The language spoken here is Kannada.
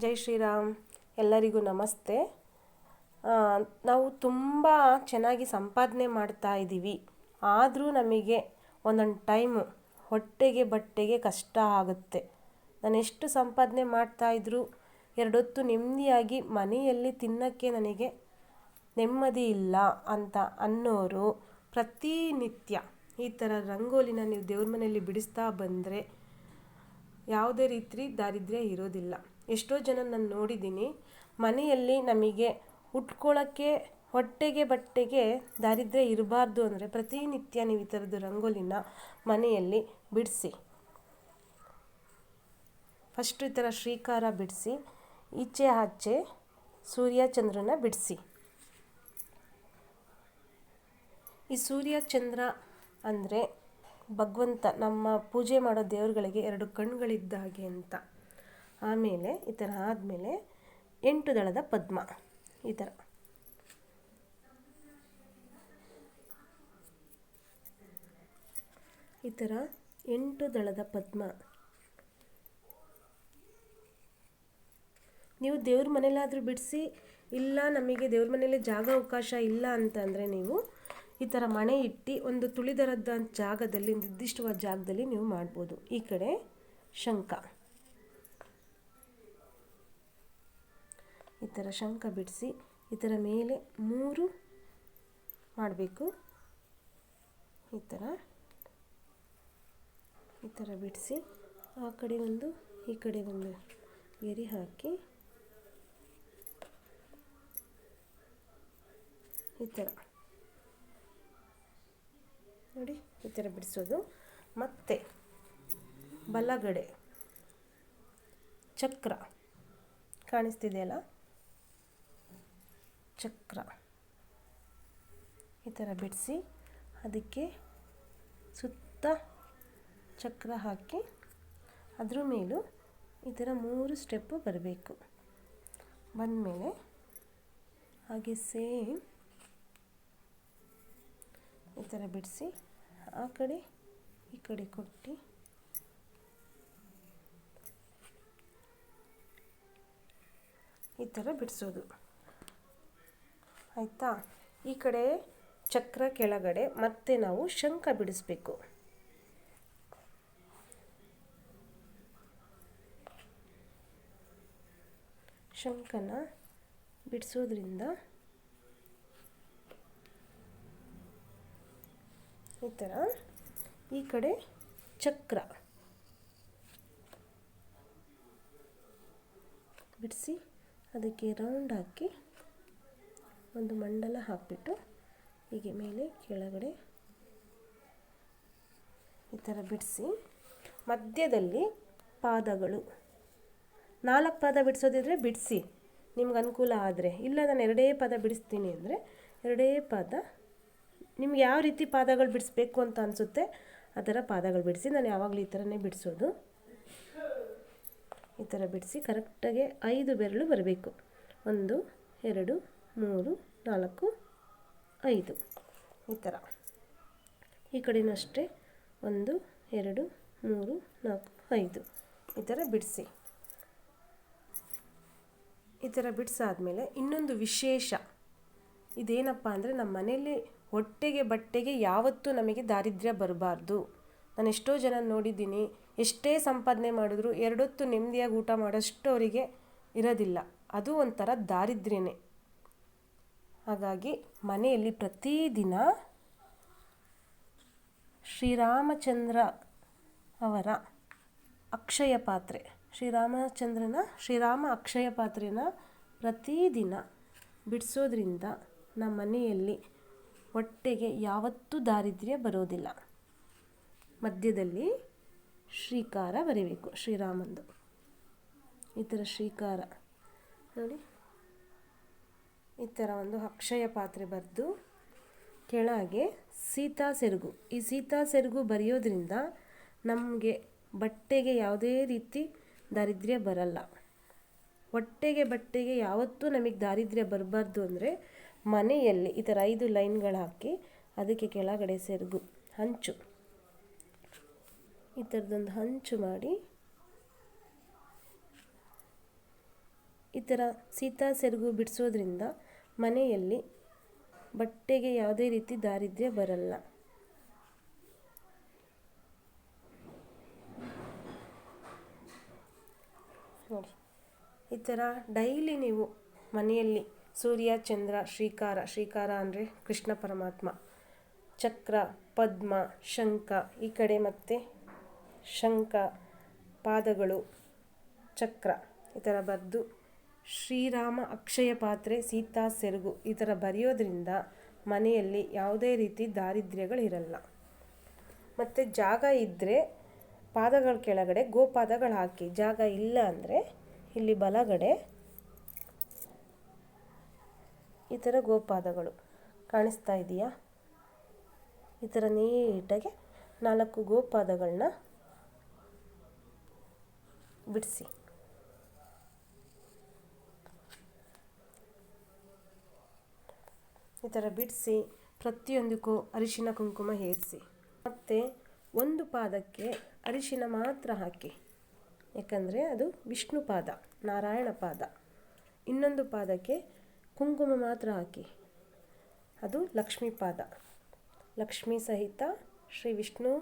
ಜೈ ಶ್ರೀರಾಮ್. ಎಲ್ಲರಿಗೂ ನಮಸ್ತೆ. ನಾವು ತುಂಬ ಚೆನ್ನಾಗಿ ಸಂಪಾದನೆ ಮಾಡ್ತಾ ಇದ್ದೀವಿ. ಆದರೂ ನಮಗೆ ಒಂದೊಂದು ಟೈಮು ಹೊಟ್ಟೆಗೆ ಬಟ್ಟೆಗೆ ಕಷ್ಟ ಆಗುತ್ತೆ. ನಾನು ಎಷ್ಟು ಸಂಪಾದನೆ ಮಾಡ್ತಾ ಇದ್ದರೂ ಎರಡೊತ್ತು ನೆಮ್ಮದಿಯಾಗಿ ಮನೆಯಲ್ಲಿ ತಿನ್ನೋಕ್ಕೆ ನನಗೆ ನೆಮ್ಮದಿ ಇಲ್ಲ ಅಂತ ಅನ್ನೋರು ಪ್ರತಿನಿತ್ಯ ಈ ಥರ ರಂಗೋಲಿನ ನೀವು ದೇವ್ರ ಮನೆಯಲ್ಲಿ ಬಿಡಿಸ್ತಾ ಬಂದರೆ ಯಾವುದೇ ರೀತಿ ದಾರಿದ್ರ್ಯ ಇರೋದಿಲ್ಲ. ಎಷ್ಟೋ ಜನ ನಾನು ನೋಡಿದ್ದೀನಿ, ಮನೆಯಲ್ಲಿ ನಮಗೆ ಉಟ್ಕೊಳ್ಳೋಕ್ಕೆ ಹೊಟ್ಟೆಗೆ ಬಟ್ಟೆಗೆ ದಾರಿದ್ರ್ಯ ಇರಬಾರ್ದು ಅಂದರೆ ಪ್ರತಿನಿತ್ಯ ನೀವು ಈ ಥರದ್ದು ರಂಗೋಲಿನ ಮನೆಯಲ್ಲಿ ಬಿಡಿಸಿ. ಫಸ್ಟು ಈ ಥರ ಶ್ರೀಕಾರ ಬಿಡಿಸಿ, ಈಚೆ ಆಚೆ ಸೂರ್ಯ ಚಂದ್ರನ ಬಿಡಿಸಿ. ಈ ಸೂರ್ಯ ಚಂದ್ರ ಅಂದರೆ ಭಗವಂತ ನಮ್ಮ ಪೂಜೆ ಮಾಡೋ ದೇವರುಗಳಿಗೆ ಎರಡು ಕಣ್ಗಳಿದ್ದ ಹಾಗೆ ಅಂತ. ಆಮೇಲೆ ಈ ಥರ ಆದಮೇಲೆ ಎಂಟು ದಳದ ಪದ್ಮ, ಈ ಥರ. ಈ ಥರ ಎಂಟು ದಳದ ಪದ್ಮ. ನೀವು ದೇವ್ರ ಮನೇಲಾದರೂ ಬಿಡಿಸಿ, ಇಲ್ಲ ನಮಗೆ ದೇವ್ರ ಮನೇಲಿ ಜಾಗ ಅವಕಾಶ ಇಲ್ಲ ಅಂತಂದರೆ ನೀವು ಈ ಥರ ಮಣೆ ಇಟ್ಟು ಒಂದು ತುಳಿದರದ ಜಾಗದಲ್ಲಿ, ನಿರ್ದಿಷ್ಟವಾದ ಜಾಗದಲ್ಲಿ ನೀವು ಮಾಡ್ಬೋದು. ಈ ಕಡೆ ಶಂಖ. ಈ ಥರ ಶಂಖ ಬಿಡಿಸಿ ಈ ಥರ ಮೇಲೆ ಮೂರು ಮಾಡಬೇಕು. ಈ ಥರ ಈ ಥರ ಬಿಡಿಸಿ ಆ ಕಡೆ ಒಂದು, ಈ ಕಡೆ ಒಂದು ಗೆರೆ ಹಾಕಿ ಈ ಥರ. ನೋಡಿ, ಈ ಥರ ಬಿಡಿಸೋದು. ಮತ್ತೆ ಬಲಗಡೆ ಚಕ್ರ ಕಾಣಿಸ್ತಿದೆಯಲ್ಲ? ಚಕ್ರ. ಈ ಥರ ಬಿಡಿಸಿ ಅದಕ್ಕೆ ಸುತ್ತ ಚಕ್ರ ಹಾಕಿ ಅದ್ರ ಮೇಲೂ ಈ ಥರ ಮೂರು ಸ್ಟೆಪ್ಪು ಬರಬೇಕು. ಬಂದಮೇಲೆ ಹಾಗೆ ಸೇಮ್ ಈ ಥರ ಬಿಡಿಸಿ ಆ ಕಡೆ ಈ ಕಡೆ ಕೊಟ್ಟು ಈ ಥರ ಬಿಡಿಸೋದು. ಆಯಿತಾ? ಈ ಕಡೆ ಚಕ್ರ ಕೆಳಗಡೆ ಮತ್ತೆ ನಾವು ಶಂಖ ಬಿಡಿಸ್ಬೇಕು. ಶಂಖನ ಬಿಡಿಸೋದ್ರಿಂದ ಈ ಥರ ಈ ಕಡೆ ಚಕ್ರ ಬಿಡಿಸಿ ಅದಕ್ಕೆ ರೌಂಡ್ ಹಾಕಿ ಒಂದು ಮಂಡಲ ಹಾಕಿಬಿಟ್ಟು ಹೀಗೆ ಮೇಲೆ ಕೆಳಗಡೆ ಈ ಥರ ಬಿಡಿಸಿ. ಮಧ್ಯದಲ್ಲಿ ಪಾದಗಳು. ನಾಲ್ಕು ಪಾದ ಬಿಡಿಸೋದಿದ್ರೆ ಬಿಡಿಸಿ. ನಿಮ್ಗೆ ಅನುಕೂಲ ಆದರೆ. ಇಲ್ಲ ನಾನು ಎರಡೇ ಪಾದ ಬಿಡಿಸ್ತೀನಿ ಅಂದರೆ ಎರಡೇ ಪಾದ. ನಿಮ್ಗೆ ಯಾವ ರೀತಿ ಪಾದಗಳು ಬಿಡಿಸ್ಬೇಕು ಅಂತ ಅನಿಸುತ್ತೆ ಆ ಥರ ಪಾದಗಳು ಬಿಡಿಸಿ. ನಾನು ಯಾವಾಗಲೂ ಈ ಥರನೇ ಬಿಡಿಸೋದು. ಈ ಥರ ಬಿಡಿಸಿ ಕರೆಕ್ಟಾಗಿ ಐದು ಬೆರಳು ಬರಬೇಕು. ಒಂದು, ಎರಡು ಮೂರು, ನಾಲ್ಕು, ಐದು. ಈ ಥರ. ಈ ಕಡೆಯೂ ಅಷ್ಟೇ ಒಂದು, ಎರಡು, ಮೂರು, ನಾಲ್ಕು, ಐದು. ಈ ಥರ ಬಿಡಿಸಿ. ಈ ಥರ ಬಿಡಿಸಾದ್ಮೇಲೆ ಇನ್ನೊಂದು ವಿಶೇಷ. ಇದೇನಪ್ಪ ಅಂದರೆ ನಮ್ಮ ಮನೆಯಲ್ಲಿ ಹೊಟ್ಟೆಗೆ ಬಟ್ಟೆಗೆ ಯಾವತ್ತೂ ನಮಗೆ ದಾರಿದ್ರ್ಯ ಬರಬಾರ್ದು. ನಾನು ಎಷ್ಟೋ ಜನ ನೋಡಿದ್ದೀನಿ, ಎಷ್ಟೇ ಸಂಪಾದನೆ ಮಾಡಿದ್ರು ಎರಡೊತ್ತು ನೆಮ್ಮದಿಯಾಗಿ ಊಟ ಮಾಡೋಷ್ಟು ಅವರಿಗೆ ಇರೋದಿಲ್ಲ. ಅದು ಒಂಥರ ದಾರಿದ್ರ್ಯನೇ. ಹಾಗಾಗಿ ಮನೆಯಲ್ಲಿ ಪ್ರತಿದಿನ ಶ್ರೀರಾಮಚಂದ್ರ ಅವರ ಅಕ್ಷಯ ಪಾತ್ರೆ, ಶ್ರೀರಾಮಚಂದ್ರನ, ಶ್ರೀರಾಮ ಅಕ್ಷಯ ಪಾತ್ರೆನ ಪ್ರತಿದಿನ ಬಿಡಿಸೋದ್ರಿಂದ ನಮ್ಮ ಮನೆಯಲ್ಲಿ ಹೊಟ್ಟೆಗೆ ಯಾವತ್ತೂ ದಾರಿದ್ರ್ಯ ಬರೋದಿಲ್ಲ. ಮಧ್ಯದಲ್ಲಿ ಶ್ರೀಕಾರ ಬರೀಬೇಕು, ಶ್ರೀರಾಮಂದು. ಈ ಥರ ಶ್ರೀಕಾರ. ನೋಡಿ. ಈ ಥರ ಒಂದು ಅಕ್ಷಯ ಪಾತ್ರೆ ಬರೆದು ಕೆಳಗೆ ಸೀತಾ ಸೆರಗು. ಈ ಸೀತಾ ಸೆರಗು ಬರೆಯೋದ್ರಿಂದ ನಮಗೆ ಬಟ್ಟೆಗೆ ಯಾವುದೇ ರೀತಿ ದಾರಿದ್ರ್ಯ ಬರಲ್ಲ. ಹೊಟ್ಟೆಗೆ ಬಟ್ಟೆಗೆ ಯಾವತ್ತೂ ನಮಗೆ ದಾರಿದ್ರ್ಯ ಬರಬಾರ್ದು ಅಂದರೆ ಮನೆಯಲ್ಲಿ ಈ ಥರ ಐದು ಲೈನ್ಗಳು ಹಾಕಿ ಅದಕ್ಕೆ ಕೆಳಗಡೆ ಸೆರಗು, ಹಂಚು. ಈ ಥರದೊಂದು ಹಂಚು ಮಾಡಿ ಈ ಥರ ಸೀತಾ ಸೆರಗು ಬಿಡಿಸೋದ್ರಿಂದ ಮನೆಯಲ್ಲಿ ಬಟ್ಟೆಗೆ ಯಾವುದೇ ರೀತಿ ದಾರಿದ್ರ್ಯ ಬರಲ್ಲ. ನೋಡಿ, ಈ ಥರ ಡೈಲಿ ನೀವು ಮನೆಯಲ್ಲಿ ಸೂರ್ಯ, ಚಂದ್ರ, ಶ್ರೀಕಾರ ಶ್ರೀಕಾರ ಅಂದರೆ ಕೃಷ್ಣ ಪರಮಾತ್ಮ, ಚಕ್ರ, ಪದ್ಮ, ಶಂಖ, ಈ ಕಡೆ ಮತ್ತೆ ಶಂಖ, ಪಾದಗಳು, ಚಕ್ರ ಈ ಥರ ಬರೆದು ಶ್ರೀರಾಮ ಅಕ್ಷಯ ಪಾತ್ರೆ, ಸೀತಾ ಸೆರಗು ಈ ಥರ ಬರೆಯೋದ್ರಿಂದ ಮನೆಯಲ್ಲಿ ಯಾವುದೇ ರೀತಿ ದಾರಿದ್ರ್ಯಗಳಿರಲ್ಲ. ಮತ್ತು ಜಾಗ ಇದ್ದರೆ ಪಾದಗಳ ಕೆಳಗಡೆ ಗೋಪಾದಗಳು ಹಾಕಿ. ಜಾಗ ಇಲ್ಲ ಅಂದರೆ ಇಲ್ಲಿ ಬಲಗಡೆ ಈ ಥರ ಗೋಪಾದಗಳು ಕಾಣಿಸ್ತಾ ಇದೆಯಾ? ಈ ಥರ ನೀಟಾಗಿ ನಾಲ್ಕು ಗೋಪಾದಗಳನ್ನ ಬಿಡಿಸಿ. ಈ ಥರ ಬಿಡಿಸಿ ಪ್ರತಿಯೊಂದಕ್ಕೂ ಅರಿಶಿನ ಕುಂಕುಮ ಏರಿಸಿ ಮತ್ತು ಒಂದು ಪಾದಕ್ಕೆ ಅರಿಶಿನ ಮಾತ್ರ ಹಾಕಿ. ಯಾಕಂದರೆ ಅದು ವಿಷ್ಣು ಪಾದ, ನಾರಾಯಣ ಪಾದ. ಇನ್ನೊಂದು ಪಾದಕ್ಕೆ ಕುಂಕುಮ ಮಾತ್ರ ಹಾಕಿ. ಅದು ಲಕ್ಷ್ಮೀ ಪಾದ. ಲಕ್ಷ್ಮೀ ಸಹಿತ ಶ್ರೀ ವಿಷ್ಣು